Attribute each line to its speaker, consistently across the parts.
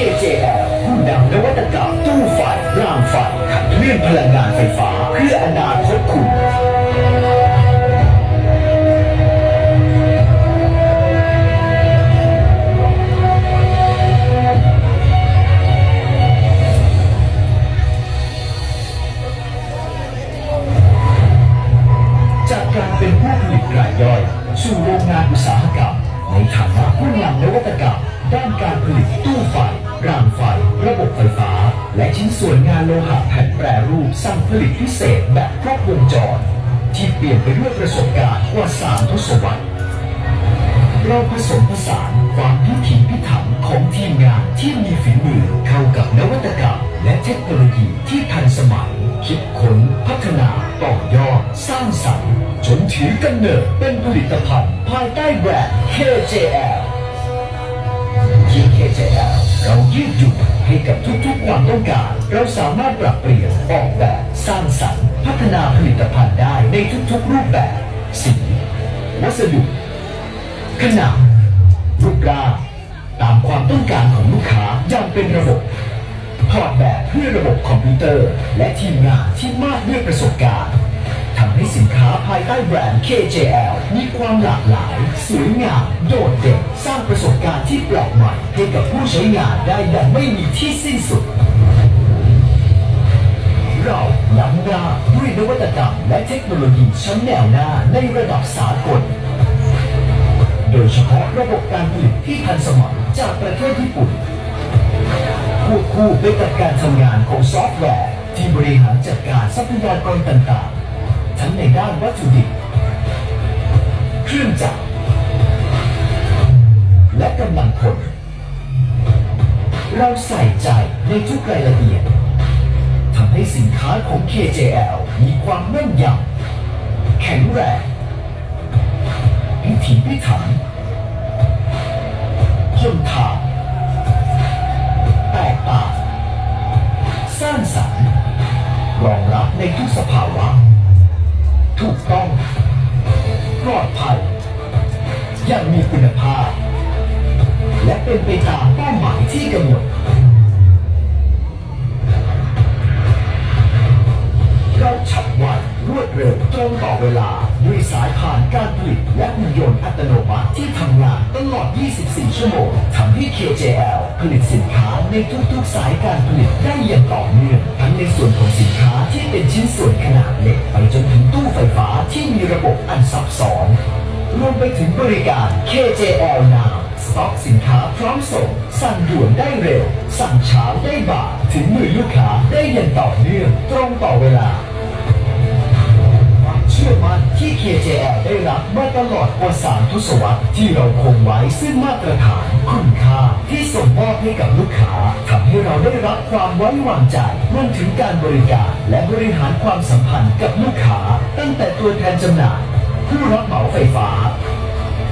Speaker 1: KJL ผู้นำนวัตกรรมตู้ไฟรางไฟขับเคลื่อนพลังงานไฟฟ้า เพื่ออนาคตคุณจากการเป็นผู้ผลิตรายย่อย สู่โรงงานอุตสาหกรรมในฐานะผู้นำนวั สั่งผลิตพิเศษแบบครบวงจร ที่เปลี่ยนไปด้วยประสบการณ์กว่า3ทศวรรษเราผสมผสานความพิถีพิถันของทีมงานที่มีฝีมือเข้ากับนวัตกรรม และเทคโนโลยีที่ทันสมัย คิดค้นพัฒนาต่อยอด สร้างสรรค์ จนถือกำเนิดเป็นผลิตภัณฑ์ ภายใต้แบรนด์ KJL ที่ KJL เรายืดหยุ่น ให้กับทุกๆความต้องการ เราสามารถปรับเปลี่ยนออกแบบสร้างสรรค์ พัฒนาผลิตภัณฑ์ได้ในทุกๆรูปแบบ สีวัสดุขนาดรูปร่างตามความต้องการของลูกค้าอย่างเป็นระบบถอดแบบเพื่อระบบคอมพิวเตอร์ และทีมงานที่มากด้วยประสบการณ์ ให้สินค้าภายใต้แบรนด์ KJL มีความหลากหลาย สวยงาม โดดเด่น สร้างประสบการณ์ที่แปลกใหม่ ให้กับผู้ใช้งานได้อย่างไม่มีที่สิ้นสุด เราล้ำหน้าด้วยนวัตกรรมและเทคโนโลยีชั้นแนวหน้าในระดับสากลโดยเฉพาะระบบการผลิตที่ทันสมัยจากประเทศญี่ปุ่นควบคู่ไปกับการทำงานของซอฟต์แวร์ ที่บริหารจัดการทรัพยากรต่างๆ ทั้งในด้านวัตถุดิบเครื่องจักร และกำลังคนเราใส่ใจในทุกรายละเอียดทำให้สินค้าของ KJL มีความแม่นยำแข็งแรงพิถีพิถันทนทาน อย่างมีคุณภาพ และเป็นไปตามเป้าหมายที่กำหนดเราฉับไวรวดเร็วตรงต่อเวลาด้วยสายผ่านการผลิตและหุ่นยนต์อัตโนมัติที่ทำงานตลอด 24 ชั่วโมงทำให้ KJL ผลิตสินค้าในทุกๆสายการผลิตได้อย่างต่อเนื่องทั้งในส่วนของสินค้าที่เป็นชิ้นส่วนขนาดเล็ก ไปจนถึงตู้ไฟฟ้าที่มีระบบอันซับซ้อน รวมไปถึงบริการ KJL Now สต็อกสินค้าพร้อมส่ง สั่งด่วนได้เร็ว สั่งเช้าได้บ่ายถึงมือลูกค้าได้อย่างต่อเนื่องตรงต่อเวลาความเชื่อมั่นที่ KJL ได้รับมาตลอดกว่า3ทศวรรษที่เราคงไว้ซึ่งมาตรฐานคุณค่าที่ส่งมอบให้กับลูกค้าทำให้เราได้รับความไว้วางใจรวมถึงการบริการและบริหารความสัมพันธ์กับลูกค้า ตั้งแต่ตัวแทนจำหน่าย ผู้รับเหมาไฟฟ้า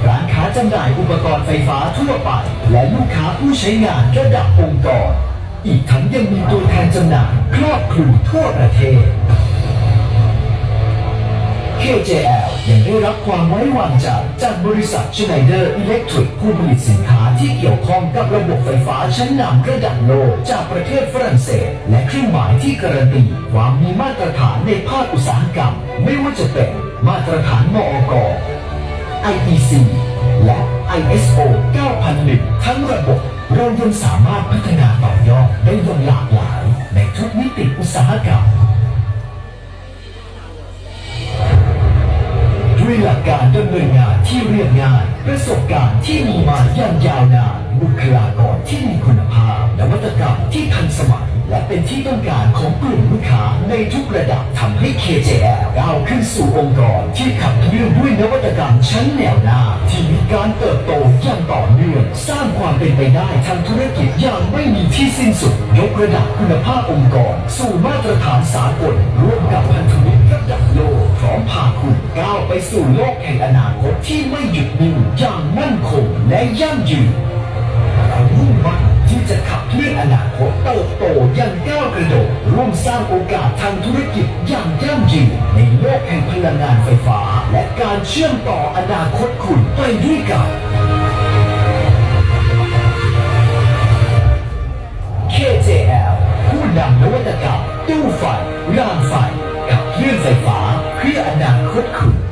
Speaker 1: ร้านค้าจำหน่ายอุปกรณ์ไฟฟ้าทั่วไป และลูกค้าผู้ใช้งานระดับองค์กร อีกทั้งยังมีตัวแทนจำหน่ายครอบคลุมทั่วประเทศ KJL ยังได้รับความไว้วางใจจากบริษัท Schneider Electric ผู้ผลิตสินค้าที่เกี่ยวข้องกับระบบไฟฟ้าชั้นนำระดับโลกจากประเทศฝรั่งเศส และเครื่องหมายที่การันตีความมีมาตรฐานในภาคอุตสาหกรรม ไม่ว่าจะเป็น มาตรฐานมอก IEC และ ISO 9001 ทั้งระบบ เรายังสามารถพัฒนาต่อยอดได้อย่างหลากหลาย ในทุกมิติอุตสาหกรรมด้วยหลักการดำเนินงานที่เรียบง่าย ประสบการณ์ที่มีมาอย่างยาวนานบุคลากรที่มีคุณภาพนวัตกรรมที่ทันสมัย และเป็นที่ต้องการของกลุ่มลูกค้าในทุกระดับทำให้ KJL ก้าวขึ้นสู่องค์กร ที่ขับเคลื่อนด้วยนวัตกรรมชั้นแนวหน้า ที่มีการเติบโตอย่างต่อเนื่องสร้างความเป็นไปได้ทางธุรกิจอย่างไม่มีที่สิ้นสุด ยกระดับคุณภาพองค์กร สู่มาตรฐานสากลร่วมกับพันธมิตรระดับโลกพร้อมพาคุณก้าวไปสู่โลกแห่งอนาคตที่ไม่หยุดนิ่งอย่างมั่นคงและยั่งยืน จะขับเคลื่อนอนาคตเติบโตอย่างก้าวกระโดดร่วมสร้างโอกาสทางธุรกิจอย่างยั่งยืนในโลกแห่งพลังงานไฟฟ้า และการเชื่อมต่ออนาคตคุณไปด้วยกันนำนวัตกรรมตู้ไฟรางไฟกับเคลื่อนไฟฟ้าเพื่ออนาคตคุณ